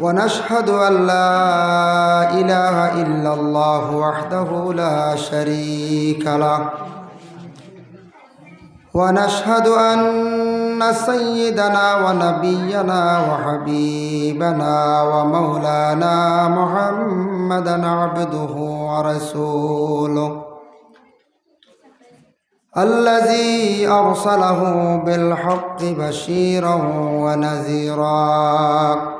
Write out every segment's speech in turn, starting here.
ونشهد أن لا إله إلا الله وحده لا شريك له. ونشهد أن سيدنا ونبينا وحبيبنا ومولانا محمدا عبده ورسوله. الذي أرسله بالحق بشيرا ونذيرا.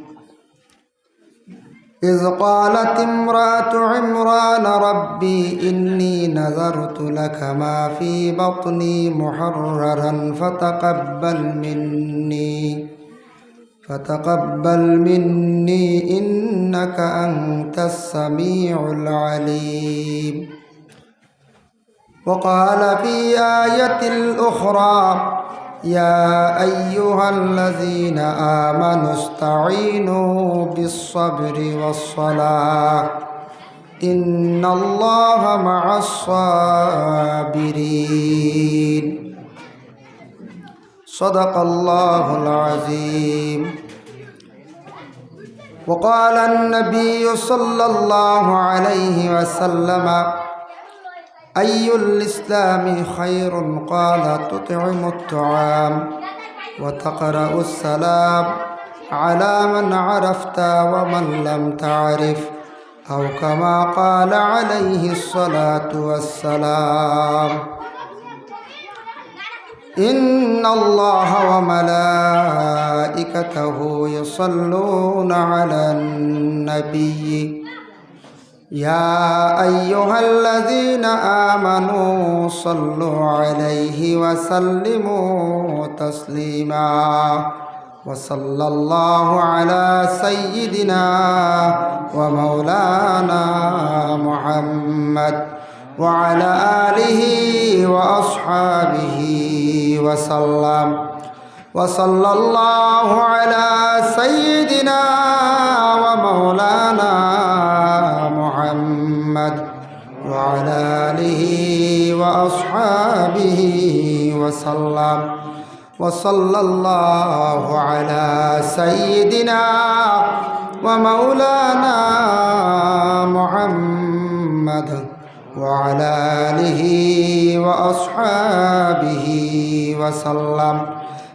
إذ قالت امرأة عمران ربي إني نذرت لك ما في بطني محررا فتقبل مني فتقبل مني إنك أنت السميع العليم. وقال في آية الأخرى يا أيها الذين آمنوا استعينوا بالصبر والصلاة إن الله مع الصابرين صدق الله العظيم وقال النبي صلى الله عليه وسلم أي الإسلام خير قال تطعم الطعام وتقرأ السلام على من عرفت ومن لم تعرف أو كما قال عليه الصلاة والسلام. إن الله وملائكته يصلون على النبي. يا أيها الذين آمنوا صلوا عليه وسلموا تسليما. وصلى الله على سيدنا ومولانا محمد وعلى آله وأصحابه وسلم. وصلى الله على سيدنا وصلى الله على سيدنا ومولانا محمد وعلى آله وأصحابه وسلم.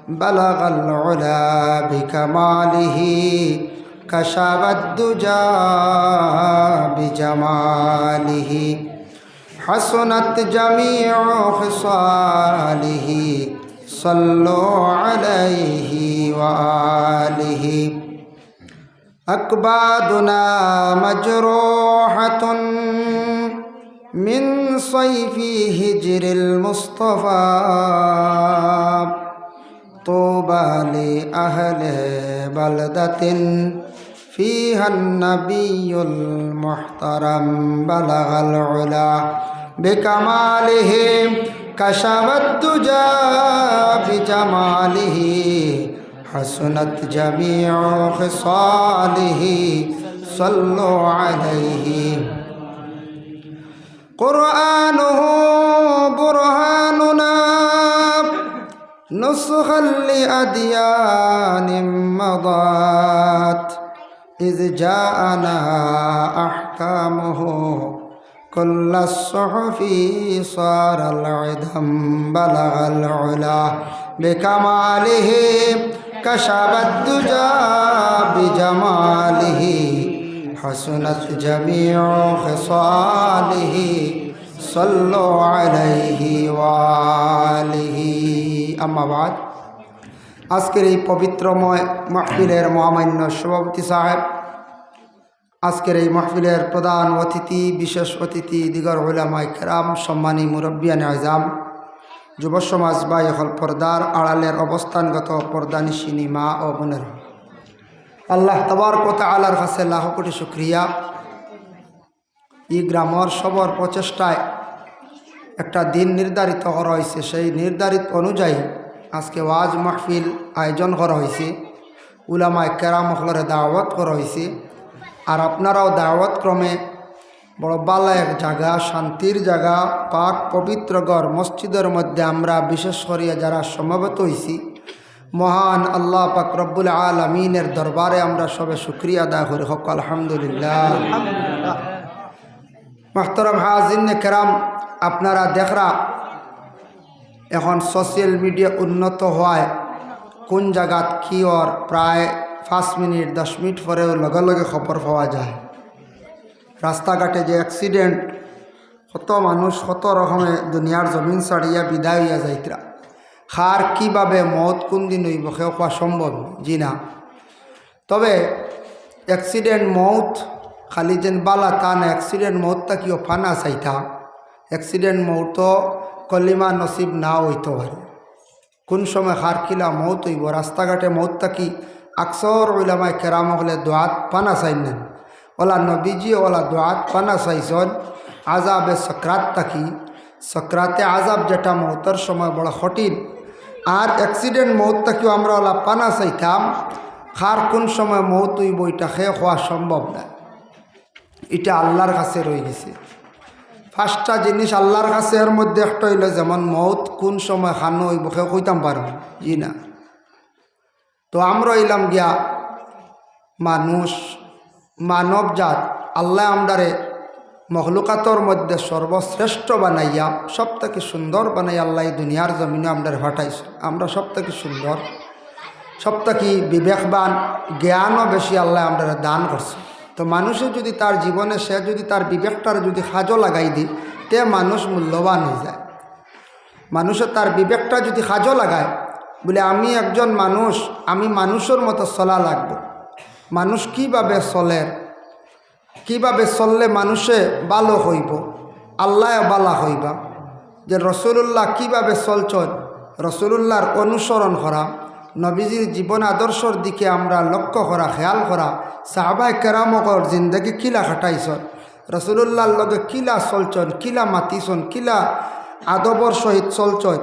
بلغ العلا بكماله كشف الدجى بجماله. حسنت جميع خصاله صلوا عليه وآله. أكبادنا مجروحة من صيف هجر المصطفى. طوبى لأهل بلدة فيها النبي المحترم بلغ العلا بكماله. كشف الدجى بجماله حسنت جميع خصاله صلوا عليه. قرآنه برهاننا نسخا لأديان مضات إذ جاءنا أحكامه. كل الصحف صار العدم بلغ العلا بكماله كشف الدجى بجماله حسنت جميع خصاله صلوا عليه وآله أما بعد আজকের এই পবিত্রময় মাহফিলের মহামান্য সভাপতি সাহেব আজকের এই মাহফিলের প্রধান অতিথি, বিশেষ অতিথি, দিগর ওলামাই কেরাম, সম্মানী মুরব্বিয়ান আজাম, যুব সমাজ বা হল পর্দার আড়ালের অবস্থানগত পর্দানিশিনী মা ও বোনের। আল্লাহ তবার কথা আলার কাছে লাখ কোটি শুক্রিয়া। ই গ্রামর সবর প্রচেষ্টায় একটা দিন নির্ধারিত করা হয়েছে। সেই নির্ধারিত অনুযায়ী আজকে ওয়াজ মাহফিল আয়োজন করা হয়েছে। উলামায় কেরাম হলরে দাওয়াত করা হয়েছে। আর আপনারাও দাওয়াত ক্রমে বড় বালা এক জায়গা, শান্তির জায়গা, পাক পবিত্র গড় মসজিদের মধ্যে আমরা, বিশেষ করিয়া যারা সমাবেত হয়েছি মহান আল্লাহ পাক রব্বুল আলমিনের দরবারে আমরা সবে শুক্রিয়া আদায় করি। হক, আলহামদুলিল্লাহ। মাহতরম হাজিন কেরাম, আপনারা দেখরা, এখন সোশ্যাল মিডিয়া উন্নত হওয়ায় কোন জায়গাত কি ওর প্রায় পাঁচ মিনিট, দশ মিনিট পরেও লগে লগে খবর পাওয়া যায়। রাস্তাঘাটে যে অ্যাক্সিডেন্ট কত মানুষ কত রকমে দুনিয়ার জমিন ছাড়িয়া বিদায় হইয়া যাইতরা খার কীভাবে মত কোন দিন হইব সেও কোয়া সম্ভব জি না। তবে অ্যাক্সিডেন্ট মৌত, খালি যেন বালা তা না অ্যাক্সিডেন্ট মৌতটা কিও ফানা চাইতা? অ্যাক্সিডেন্ট মৌত কলিমা নসিব না হইতে পারে কোন সময় হার কিলা মৌত হইব রাস্তাঘাটে মৌতটা কি আকসর ওইলামায় কেরাম হলে দোয়াত পানা চাইন ওলা নবীজি ওলা দোয়াত পানা চাইছন আজাবে সক্রাত তাকি। সক্রাতে আজাব যেটা মৌতর সময় বড় কঠিন। আর অ্যাক্সিডেন্ট মৌত তাকিও আমরা ওলা পানা চাইতাম খার কোন সময় মৌত হইব এটা খেয়ে হওয়া সম্ভব না। এটা আল্লাহর কাছে রয়ে গেছে। পাঁচটা জিনিস আল্লাহর কাছে এর মধ্যে একটা হইল যেমন মৌত কোন সময় খানো হইব কেউ কইতাম পারব। জি না। তো আমরা এলাম গিয়া মানুষ মানব জাত আল্লাহ আমদারে মখলুকাতর মধ্যে সর্বশ্রেষ্ঠ বানাইয়া সব থেকে সুন্দর বানাই আল্লাহ দুনিয়ার জমিনে আমদারে হটাইছে। আমরা সব থেকে সুন্দর সব থেকে বিবেকবান, জ্ঞানও বেশি আল্লাহ আমদারে দান করছে। তো মানুষে যদি তার জীবনে, সে যদি তার বিবেকটার যদি সাজো লাগাই দিই, তে মানুষ মূল্যবান হয়ে যায়। মানুষে তার বিবেকটা যদি সাজো লাগায় বলে, আমি একজন মানুষ, আমি মানুষের মতো চলা লাগব। মানুষ কীভাবে চলে? কীভাবে চললে মানুষে ভালো হইব? আল্লাহ বালা হইবা। যে রসুল্লাহ কীভাবে চলছন? রসুল্লাহর অনুসরণ করা, নবীজির জীবন আদর্শর দিকে আমরা লক্ষ্য করা, খেয়াল করা সাহাবাই কেরামকর জিন্দগি কিলা খাটাইছন? রসুল্লাহর লগে কিলা চলছন, কিলা মাতিছন, কিলা আদবর সহিত চলছন?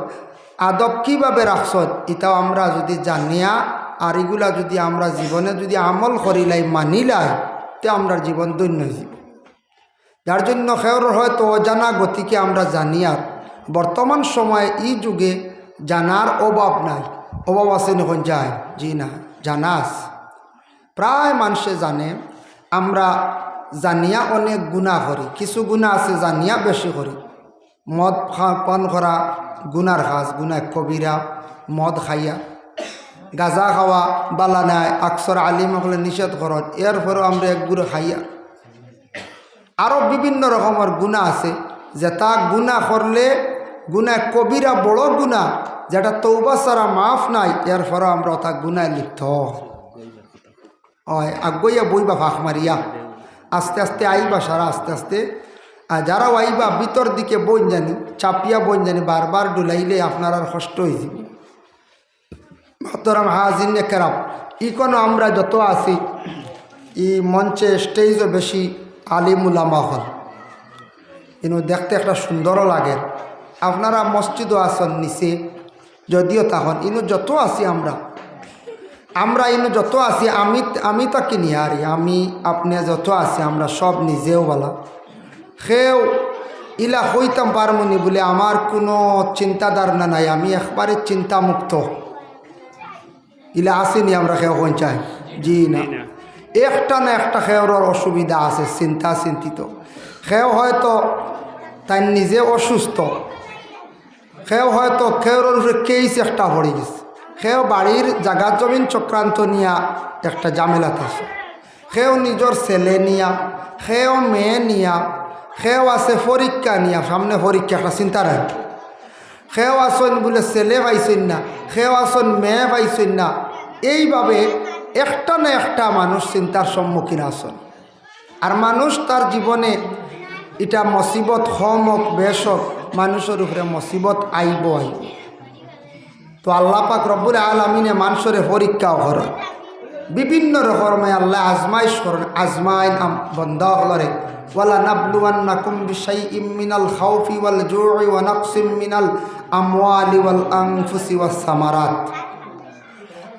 আদব কীভাবে রাখছন এটাও আমরা যদি জানিয়া, আর এগুলা যদি আমরা জীবনে যদি আমল করিলাই মানিলাই, তে আমরা জীবন দৈন্য জীব যার জন্য খেয়র হয়তো অজানা গতিকে আমরা জানি আর বর্তমান সময়ে এই যুগে জানার অভাব নাই। অভাব আছে নখন যায়? জি না জানাস প্রায় মানুষে জানে, আমরা জানিয়া অনেক গুণা করি। কিছু গুণা আছে জানিয়া বেশি করি। মদ পান করা গুনার কাজ গুনা কবিরা, মদ খাইয়া। গাজা খাওয়া, বালা নাই, আকসর আলিম হলে নিষেধ করত এর পরেও আমরা এক গুড়ে খাইয়া। আরও বিভিন্ন রকমের গুণা আছে, যে তা গুণা করলে গুণা কবিরা বড় গুণা, যেটা তৌবা সারা মাফ নাই, এর পরেও আমরা তা গুণায় লিপ্ত। হয় আগুইয়া বইবা ফাঁক মারিয়া। আস্তে আস্তে আইবা সারা, আস্তে আস্তে আর যারা আইবা ভিতর দিকে বইন জানি, চাপিয়া বইন জানি, বারবার ডুলাইলে আপনার আর কষ্ট হয়ে যাবে। মহতরাম হাজিন কেরাম ইকনো আমরা যত আছি, ই মঞ্চে স্টেজও বেশি আলিমুলামা হল ইনু দেখতে একটা সুন্দরও লাগে। আপনারা মসজিদও আসন নিচে, যদিও তখন ইনু যত আছি আমরা। আমরা ইনু যত আছি, আমি আমি তো কিনি আরি, আমি, আপনি যত আছি, আমরা সব নিজেও বলা। সেও ইলা হইতাম পারমনি বলে আমার কোনো চিন্তাধারণা নাই আমি একবারে চিন্তামুক্ত। ইলা আসেনি আমরা খেয়ে পঞ্চায় জি না। একটা না একটা খেয়ের অসুবিধা আছে চিন্তা চিন্তিত। সেও হয়তো তাই নিজে অসুস্থ। সেও হয়তো খেয়ের উপরে কেইস একটা পড়ে গেছে। সেও বাড়ির জাগা জমিন চক্রান্ত নিয়া একটা জামেলাত আছে। সেও নিজের ছেলে নিয়া সেও মেয়ে নিয়া সেও আছে পরীক্ষা নিয়া সামনে পরীক্ষা একটা চিন্তা রাখ সেও আসন বলে ছেলে পাইছেন না সেও আসন মেয়ে পাইছেন না এইভাবে একটা না একটা মানুষ চিন্তার সম্মুখীন আসন আর মানুষ তার জীবনে এটা মসিবত হম হোক বেশ হোক মানুষের উপরে মসিবত আইব আইব তো আল্লাহ পাক রব্বুল আলমিনে মানুষের পরীক্ষাও করেন বিভিন্ন রকমে আল্লাহ আজমাইশ করেন, আজমাইন বন্ধ হলরে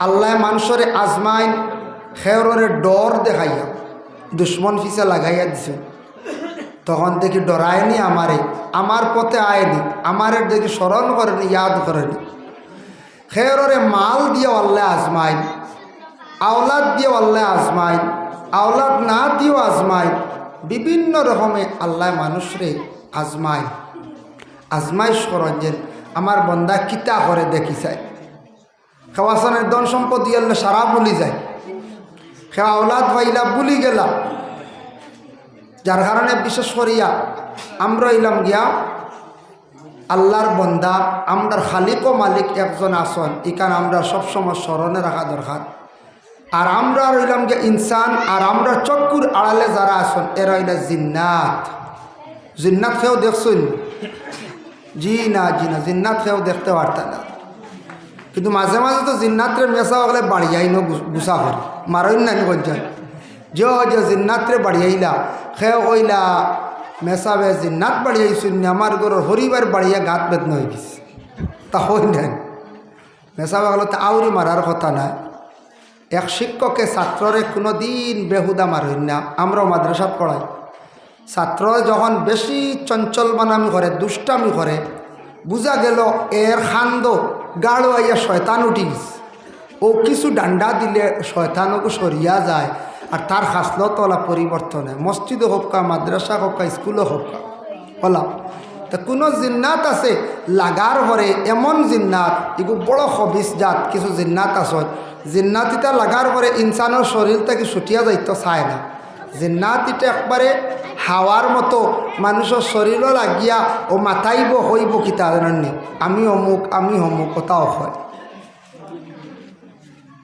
আল্লাহ মানুষরে আজমাইন খেয়রের ডর দেখাইয়া, দুশ্মন ফিসে লাগাইয়া দিছে। তখন দেখি ডরায়নি আমারে, আমার পথে আয়নি, আমারে দেখি স্মরণ করেনি, ইয়াদ করেনি। খেয়রে মাল দিয়ে আল্লাহ আজমাইন। আওলাদ দিয়ে আল্লাহ আজমাইন আওলাদ না দিয়েও আজমাইন বিভিন্ন রকমে আল্লাহ মানুষরে আজমাইন আজমাইশ করেন যে, আমার বন্দা কিতা করে দেখি চাই খেওয়াসানের ধন সম্পদ দিয়ে সারা বলি যায়। খেয়া আওলাদ ভাইলা বুলি গেলা যার কারণে বিশেষ করিয়া আমরা ইলাম গিয়া, আল্লাহর বন্দা, আমরার খালিক ও মালিক একজন আসন ইকান আমরা সবসময় স্মরণে রাখা দরকার। আর আমরা রইলাম যে ইনসান, আর আমরা চক্কুর আড়ালে যারা আসন এরা হইলা জিন্নাত। জিন্নাত খেয়েও দেখছুন? জি না জি না, জিন্নাত খেয়েও দেখতে পারতাম না। কিন্তু মাঝে মাঝে তো জিন্নাত্রে মেশা হলে বাড়িয়াই ন গুসা করে। মারইন না গঞ্জন যে যে জিন্নাত্রে বাড়িয়াইলা খেয়ে কইলা মেসাবে জিন্নাত বাড়িয়াইছুন আমার ঘরের হরিবার বাড়িয়া গাত বেদন হয়ে গেছে। তা হই নেন মেসাবে হলো তা আউরি মারার কথা না এক শিক্ষকে ছাত্ররে কোনো দিন বেহুদা মারইন না। আমরাও মাদ্রাসাত পড়াই। ছাত্র যখন বেশি চঞ্চল বানামি করে, দুষ্টামি করে বুঝা গেল এর খান্দ গাঢ় আইয়া শয়তান উঠি গেছে। ও কিছু ডান্ডা দিলে শয়তানকে সরিয়া যায় আর তার হাসলত ওলা পরিবর্তন হয়। হোক কা মাদ্রাসা হোক কা স্কুলও হোক। কা তা কোনো জিন্নাত আছে? লাগার পরে এমন জিন্নাত এগুলো বড় হবিস জাত, কিছু জিন্নাত আছে। জিন্নাত ইটা লাগার পরে ইনসানের শরীর থেকে ছুটিয়া যাইতো চায় না। জিন্নাত ইটা একবারে হাওয়ার মতো মানুষের শরীরও লাগিয়া ও মাথাইব হইব কিতা জানি আমি অমুক আমি অমুক ওটাও হয়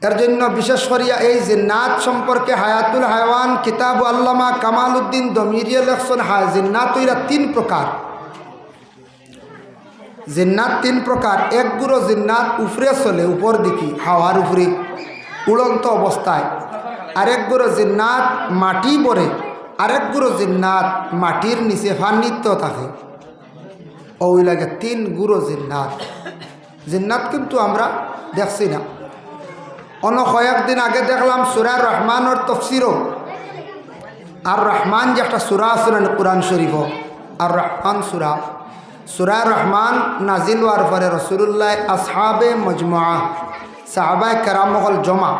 এর জন্য বিশেষ করিয়া এই জিন্নাত সম্পর্কে হায়াতুল হায়ওয়ান কিতাব আল্লামা কামাল উদ্দিন দমিরিয়া লেখছেন হা জিন্নাত ইরা তিন প্রকার জিন্নাত তিন প্রকার। এক গুঁড়ো জিন্নাত উফরে চলে, উপর দিকে, হাওয়ার উপরে, উড়ন্ত অবস্থায়। আরেক গুঁড়ো জিন্নাত মাটি পরে আরেক গুঁড়ো জিন্নাত মাটির নিচে ফান্নিত্য থাকে। ওই লাগে তিন গুঁড়ো জিন্নাত। জিন্নাত কিন্তু আমরা দেখছি না। অন্য কয়েকদিন আগে দেখলাম সুরার রহমানের তফসিরও। আর রহমান যে একটা সুরা আছে না, কোরআন শরীফ আর রহমান সুরা সুরা রহমান নাজিল হওয়ার পরে রসুল্লাহ আসহাবে মজমা সাহাবায় কেরামহল জমা।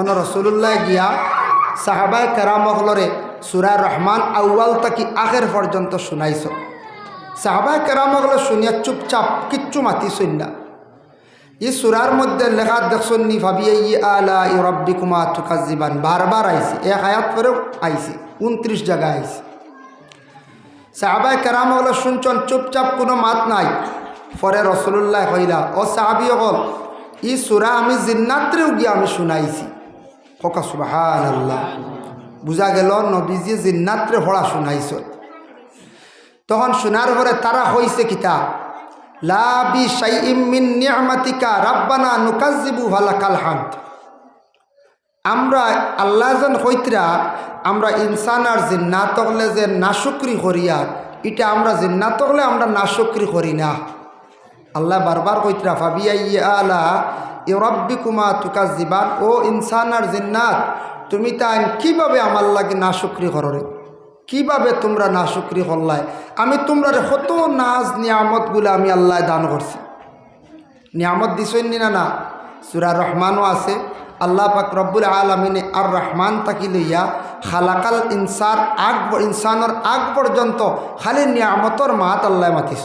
অন রসুল্লাহ গিয়া সাহাবায় কেরামহলরে সুরা রহমান আউয়াল তাকি আখের পর্যন্ত শুনাইছ। সাহাবায় কেরামহলে শুনিয়া চুপচাপ কিচ্ছু মাতি শুননা ই সুরার মধ্যে লেখা দেখছেন নি ভাবিয়ে ই আলা ই রব্বি কুমা তুকাজিবান বারবার আইসি এক আয়াত পরেও আইসি উনত্রিশ জায়গায় আইসি সাহাবাই কেরাম হলে শুনছন, চুপচাপ কোনো মাত নাই। পরে রসুল্লাহ কইলা ও সাহাবি হল ই সুরা আমি জিন্নাত্রেও গিয়ে আমি শুনাইছি। ককা সুবাহান আল্লাহ বুঝা গেল, নবীজি জিন্নাত্রে ভরা শুনাইছ। তখন শোনার পরে তারা হইছে কিতা লাবি শাইইম মিন নিয়ামাতিকা, রাব্বানা নুকাজ্জিবু ভালাকাল হামদ। আমরা আল্লাহ যেন হইতরা আমরা ইনসান আর জিন্নাত হলে যে নাশুক্রি করিয়া এটা আমরা জিন্নাত হলে আমরা নাশুক্রি করি না। আল্লাহ বারবার কইতরা ভাবিয়া ইয়ে আলা এ রব্বি কুমা তুকা জিবান ও ইনসান আর জিন্নাত, তুমি তাই কীভাবে আমার লাগে নাশুক্রি কররে কীভাবে তোমরা নাশুক্রি করলাই? আমি তোমরা কত নাজ নিয়ামতগুলো আমি আল্লাহ দান করছি। নিয়ামত দিছই না না? সুরা রহমানও আছে। আল্লাহ পাক রব্বুল আলমিনে আর রহমান তাকি লইয়া খালাকাল ইনসার আগ ইনসানের আগ পর্যন্ত খালি নিয়ামতর মাত আল্লাহ মাতিছ।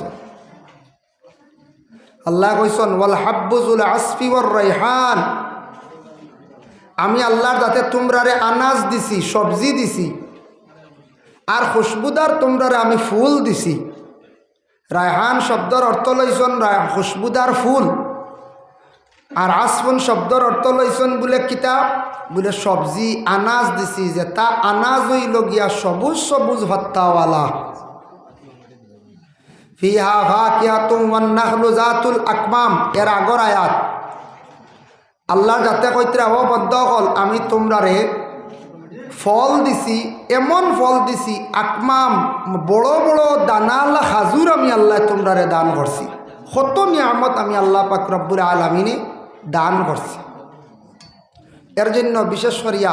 আল্লাহ কইসন ওয়াল হাব্বুজুল আসফি ওর রৈহান আমি আল্লাহর যাতে তোমরারে আনাজ দিছি, সবজি দিছি। আর খুশবুদার তোমরা আমি ফুল দিছি। রায়হান শব্দর অর্থ লইছন খুশবুদার ফুল। আর আসফুন শব্দর অর্থ লইছন বলে কিতাব, বলে সবজি আনাজ দিছি যে তা আনাজ হইল গিয়া সবুজ সবুজ ভত্তাওয়ালা। ফিহা ভা কিয়া তুম নাহলু জাতুল আকমাম, এর আগর আয়াত। আল্লাহ যাতে কইতে ও হল, আমি তোমরারে ফল দিছি, এমন ফল দিছি, আকমাম, বড় বড় দানালা হাজুর আমি আল্লাহ তোমরারে দান করছি। কত নিয়ামত আমি আল্লাহ পাক রব্বুল আলমিনে দান করছে। এর জন্য বিশেষ করিয়া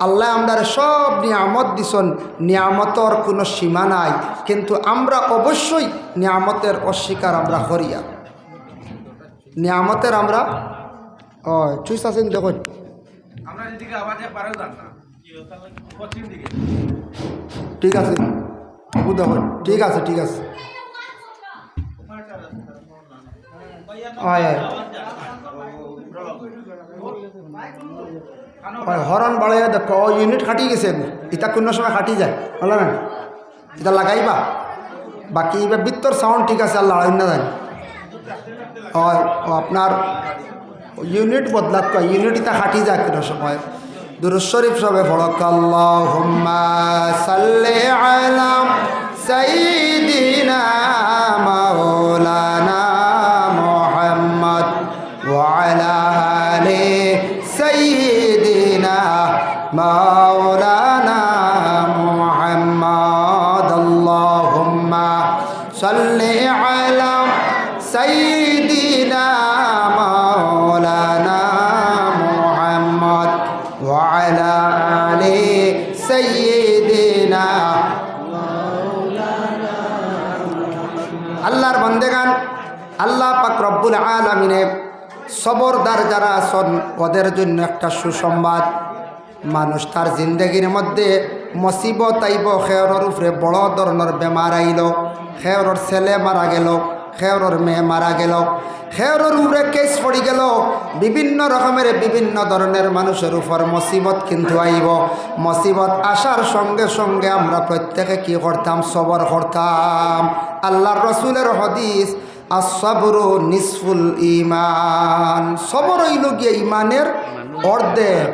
আল্লাহ আমরা সব নিয়ামত দিছন। নিয়ামতর কোনো সীমা নাই। কিন্তু আমরা অবশ্যই নিয়ামতের অস্বীকার আমরা করিয়া। নিয়ামতের আমরা ও চুইস আছেন দেখুন। ঠিক আছে। দেখুন ঠিক আছে ঠিক আছে। হয়, হরণ বাড়াইয়া দেখ ইউনিট খাটি গেছে। ইটা কোনো সময় খাটি যায় বলো না? এটা লাগাইবা। বাকি এবার বৃত্তর সাউন্ড ঠিক আছে, আল্লাহ অন্য জানি হয় আপনার ইউনিট বদলাত কয় ইউনিট ইটা খাটি যায় কোনো সময়। দুরুজ শরীফ সবে ফড়ক আল্লাহুম্মা সাল্লি আলা সাইয়্যিদিনা আছেন ওদের জন্য একটা সুসংবাদ। মানুষ তার জিন্দগির মধ্যে মসিবত আইব, খেয়রর উপরে বড় ধরনের বেমার আইল, খেয়রর ছেলে মারা গেল, খেয়রর মেয়ে মারা গেল, খেয়রর উপরে কেস পড়ি গেল। বিভিন্ন রকমের, বিভিন্ন ধরনের মানুষের উপর মসিবত কিন্তু আইব। মসিবত আসার সঙ্গে সঙ্গে আমরা প্রত্যেকে কি করতাম? সবর করতাম। আল্লাহর রসুলের হদিস আসবরু নিসফুল ইমান সবর হইল গিয়ে ইমানের অর্ধেক।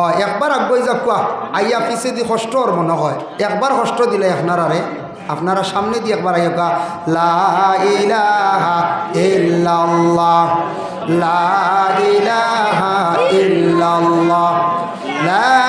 ও একবার আগুয়াই যা কোয়া আইয়া পিছে দি কষ্ট ওর মনে হয়। একবার কষ্ট দিলে আপনারারে আপনারা সামনে দিয়ে একবার আইয়া গা লা ইলাহা ইল্লাল্লাহ, লা ইলাহা ইল্লাল্লাহ, লা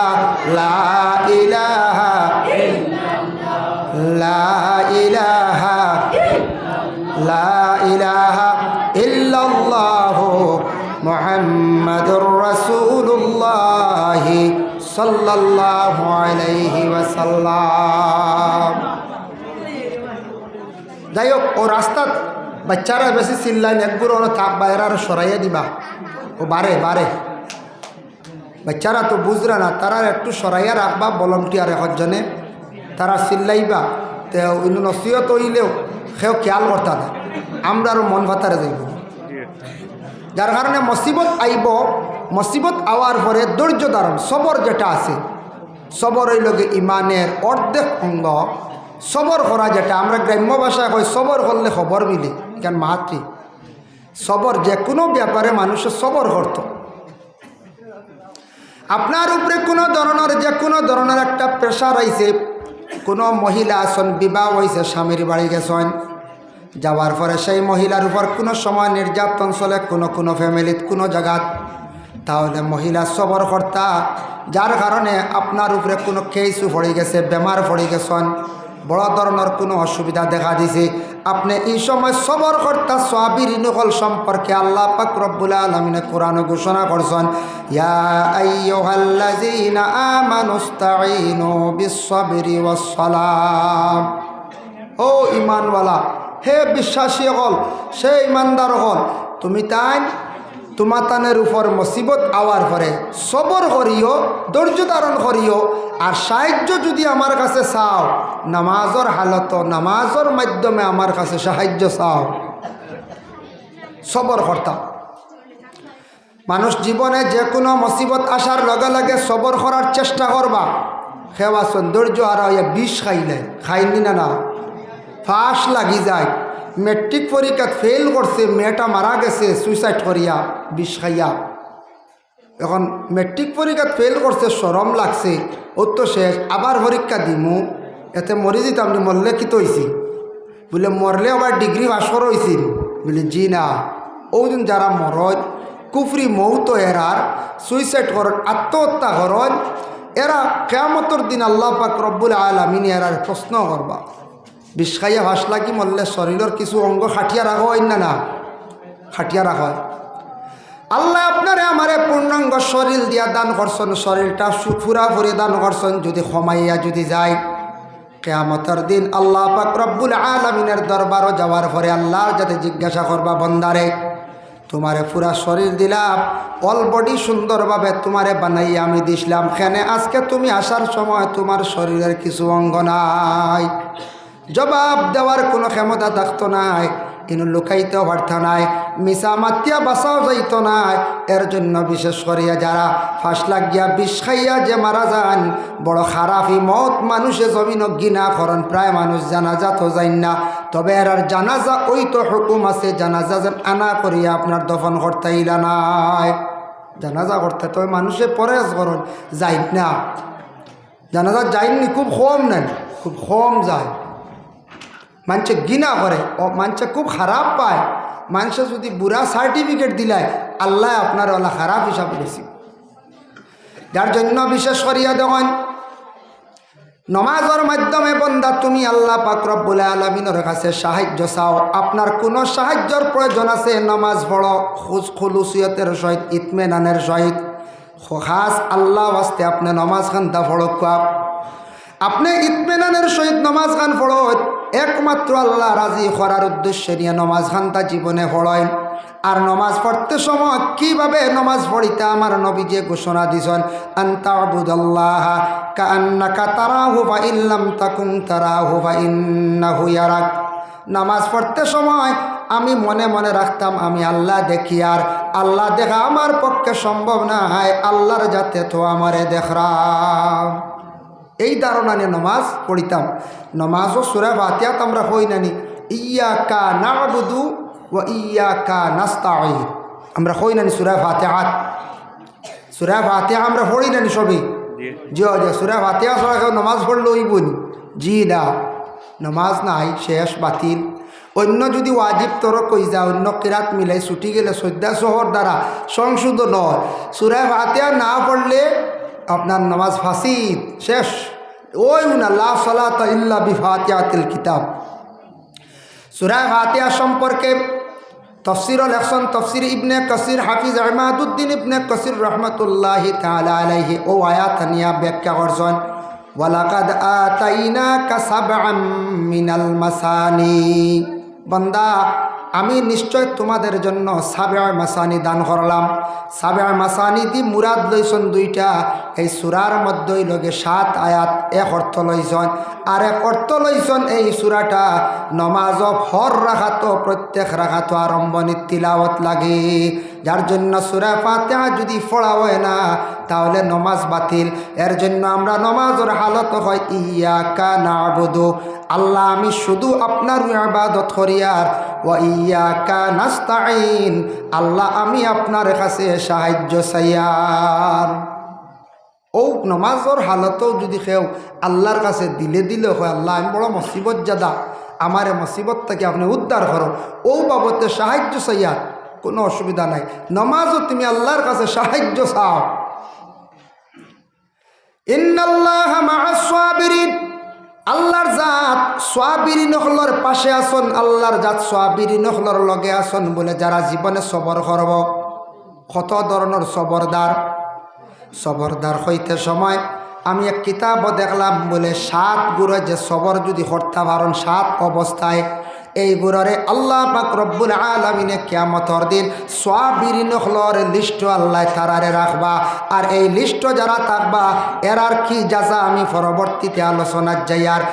যাই হোক ও রাস্তাত বাচ্চারা বেশি চিল্লাইন একগুলো থাক আর দিবা। ও বারে বারে। বাচ্চারা তো বুঝরা না, তারা একটু সরাইয়া রাখবা ভলন্টিয়ার একজনে তারা চিল্লাইবা, তো নসিহত হইলেও সেও খেয়াল করতা না। আমরা আরও মন ভাতারে যাইব। যার কারণে মসিবত আইব মসিবত আওয়ার পরে ধৈর্য ধারণ, সবর যেটা আছে, সবর হইল গিয়ে ইমানের অর্ধেক অঙ্গ। সবর করা যেটা, আমরা গ্রাম্য ভাষায় কই সবর করলে খবর মিলে, কেন মাতৃ? সবর যে কোনো ব্যাপারে মানুষের সবর করত। আপনার উপরে কোনো ধরনের, যে কোনো ধরনের একটা প্রেশার আইছে, কোনো মহিলা আসন, বিবাহ হয়েছে স্বামীর বাড়ি গেছেন, যাওয়ার পরে সেই মহিলার উপর কোনো সময় নির্যাতন চলে, কোনো কোনো ফ্যামিলিত কোনো জায়গাত। তাহলে মহিলা সবর কর্তা যার কারণে আপনার উপরে কোনো কেসু পড়ে গেছে, বেমার পড়ে গেছেন, বড় ধরনের কোনো অসুবিধা দেখা দিছে। আপনি এই সময় সবর কর্তা সোয়াবির নকল সম্পর্কে আল্লাহ পাক রব্বুল আলমিনে কোরআন ঘোষণা করছেন ও ইমানওয়ালা হে বিশ্বাসী হল সে ইমানদার হল তুমি তাই তোমাতানের উপর মুসিবত আওয়ার পরে সবর করিও, ধৈর্য ধারণ করিও আর সাহায্য যদি আমার কাছে চাও নামাজর হালত নামাজর মাধ্যমে আমার কাছে সাহায্য চাও। সবর করতাম মানুষ জীবনে যে কোনো মুসিবত আসার লগে লগে সবর করার চেষ্টা করবা সেবা সৌন্দর্য আর বিষ খাইলে খাইনি না না? ফাঁস লাগি যায়। মেট্রিক পরীক্ষাত ফেল করছে, মেয়েটা মারা গেছে সুইসাইড করিয়া, বিষ খাইয়া। এখন মেট্রিক পরীক্ষাত ফেল করছে সরম লাগছে। ও তো শেষ, আবার পরীক্ষা দিমু। এতে মরি দিতাম নি মরলে কি তৈছি বলে মরলে আবার ডিগ্রি পাস করা হয়েছিল বলে, জি না। ওদিন যারা মরত কুফরি মৌত এরার সুইসাইড করন আত্মহত্যা করন এরা কেয়ামতর দিন আল্লাহ পাক রব্বুল আলমিন এরার প্রশ্ন করবা বিষ খাইয়া ভাস লাগি মরলে শরীরের কিছু অঙ্গ খাটিয়া রাখা না না? খাটিয়া রাখা আল্লাহ আপনারে আমারে পূর্ণাঙ্গ শরীর দিয়া দান করছেন শরীরটা ফুরা ফুরি দান করছেন যদি ক্ষমাইয়া যদি যায়। কেয়ামতের দিন আল্লাহ পাক রব্বুল আলমিনের দরবারও যাওয়ার পরে আল্লাহর যাতে জিজ্ঞাসা করবা, বন্দারে, তোমারে পুরা শরীর দিলাম অল বডি সুন্দরভাবে তোমারে বানাইয়া আমি দিছিলাম। খেনে আজকে তুমি আসার সময় তোমার শরীরের কিছু অঙ্গ নাই? জবাব দেওয়ার কোনো ক্ষমতা থাকতো নাই, কিন্তু লুকাইতে পারত নাই মিশা মাতিয়া বাসাও যাইত নাই। এর জন্য বিশেষ করিয়া যারা ফাঁস লাগিয়া বিষ খাইয়া যে মারা যান, বড় খারাপই মত মানুষে জমিন গিনা করেন, প্রায় মানুষ জানাজা তো যাই না। তবে এর আর জানাজা ওই তো হুকুম আছে, জানাজা যেন আনা করিয়া আপনার দফন করতে ইলা নাই। জানাজা করতে তবে মানুষে পরেজ করেন যাই না। জানাজা যাইনি খুব কম নেন, খুব কম যায়। মানুষে গিনা করে, ও মানুষে খুব খারাপ পায়। মানুষে যদি বুড়া সার্টিফিকেট দিলায়, আল্লাহ আপনার ওলা খারাপ হিসাবে বেশি যার জন্য বিশেষ করিয়া দেখেন নমাজের মাধ্যমে বন্দা, তুমি আল্লাহ পাকরব্বুল আলমিনের কাছে সাহায্য চাও। আপনার কোনো সাহায্যর প্রয়োজন আছে? নমাজ পড়ো খুশ খুলুসিয়তের সহিত, ইতমেনানের সহিত। খাস আল্লাহ আসতে আপনি নমাজ খান দা ফড়ক আপনি ইতমেনানের সহিত নমাজ খান পড়ো একমাত্র আল্লাহ রাজি করার উদ্দেশ্যে নিয়ে নমাজ খানটা জীবনে পড়েন। আর নমাজ পড়তে সময় কীভাবে নমাজ পড়িতে আমার নবী যে ঘোষণা দিছেন আন্তাবুদাল্লাহ কান্নাকা তারা হুবা ইল্লাম তাকুম তারা হুবা ইন্না হুয়ারাক নামাজ পড়তে সময় আমি মনে মনে রাখতাম, আমি আল্লাহ দেখি আর আল্লাহ দেখা আমার পক্ষে সম্ভব না, হয় আল্লাহর যাতে তো আমারে দেখরাম এই ধারণা নিয়ে নমাজ পড়িতাম। নমাজও সুরা ফাতিয়াত আমরা হই নানি। ইয়া কা নাবুদু ও ইয়া কা নাস্তাই আমরা হই নানি সুরা ফাতেহাত। সুরা ফাতেহা আমরা পড়ি নানি সবই জি। জি সুরা ফাতেহা কেউ নমাজ পড়লে ওইবুন জি না। নমাজ নাই শেষ বাতিল। অন্য যদি ওয়াজিব তর কই যা অন্য কিরাত মিলাই ছুটি গেলে শ্রদ্ধা শহর দ্বারা সংশোধন হয়। সুরা ফাতেহা না পড়লে আপনার নামাজ ফাঁসিদ শেষ। ওই না লা সালাত ইল্লা বিফাতিয়াতিল কিতাব। সুরা ফাতিয়া সম্পর্কে তফসির লেখসন তফসির ইবনে কসির, হাফিজ আহমাদুদ্দিন ইবনে কসির রহমতুল্লাহ তালা আলাইহি। ও আয়াত নিয়া ব্যাখ্যা করছেন, ওয়ালাকাদ আতাইনা কাসাবআম মিনাল মাসানি। বান্দা আমি নিশ্চয় তোমাদের জন্য সাবেয়ার মাসানি দান করলাম। সাবেয়ার মাসানি দি মুরাদ লইছন দুইটা। এই সুরার মধ্যেই লগে সাত আয়াত, এক অর্থ লইছন। আর এক অর্থ লইছন এই সুরাটা, নমাজ হর রাখাতো, প্রত্যেক রাখাতো আরম্ভ তিলাওয়াত লাগে। যার জন্য সুরা ফাতেহা যদি পড়া হয় না, তাহলে নমাজ বাতিল। এর জন্য আমরা নমাজের হালত হয় ইয়া কা না আল্লাহ, আমি শুধু আপনার ইবাদত করিয়ার ও ইয়া কা নাস্তাইন আল্লাহ, আমি আপনার কাছে সাহায্য চাইয়ার ও, নমাজর হালতও যদি কেউ আল্লাহর কাছে দিলে দিলে হয়, আল্লাহ, আমি বড় মসিবত জাদা আমার মসিবত থেকে আপনি উদ্ধার করো। ও বাবতে সাহায্য চাইয়ার কোনো অসুবিধা নাই। নমাজও তুমি আল্লাহর কাছে সাহায্য চাও। আল্লাহর জাত সোয়াবিরি নখলর পাশে আসন, আল্লাহর জাত সোয়াবিরি নখলর লগে আসন বলে যারা জীবনে সবর করব, কত ধরনের সবরদার? সবরদার হইতে সময় আমি এক কিতাব দেখলাম বলে সাত গুড়ে যে সবর যদি হর্তা পারণ সাত অবস্থায় এই বুড়ারে আল্লাহ পাক রব্বুল আলমিনে কেয়ামতর দিন সোয়াবির নখলর লিস্ট আল্লাহ তারারে রাখবা। আর এই লিস্ট যারা থাকবা, এরার কি যাচা আমি পরবর্তীতে আলোচনার যাই আর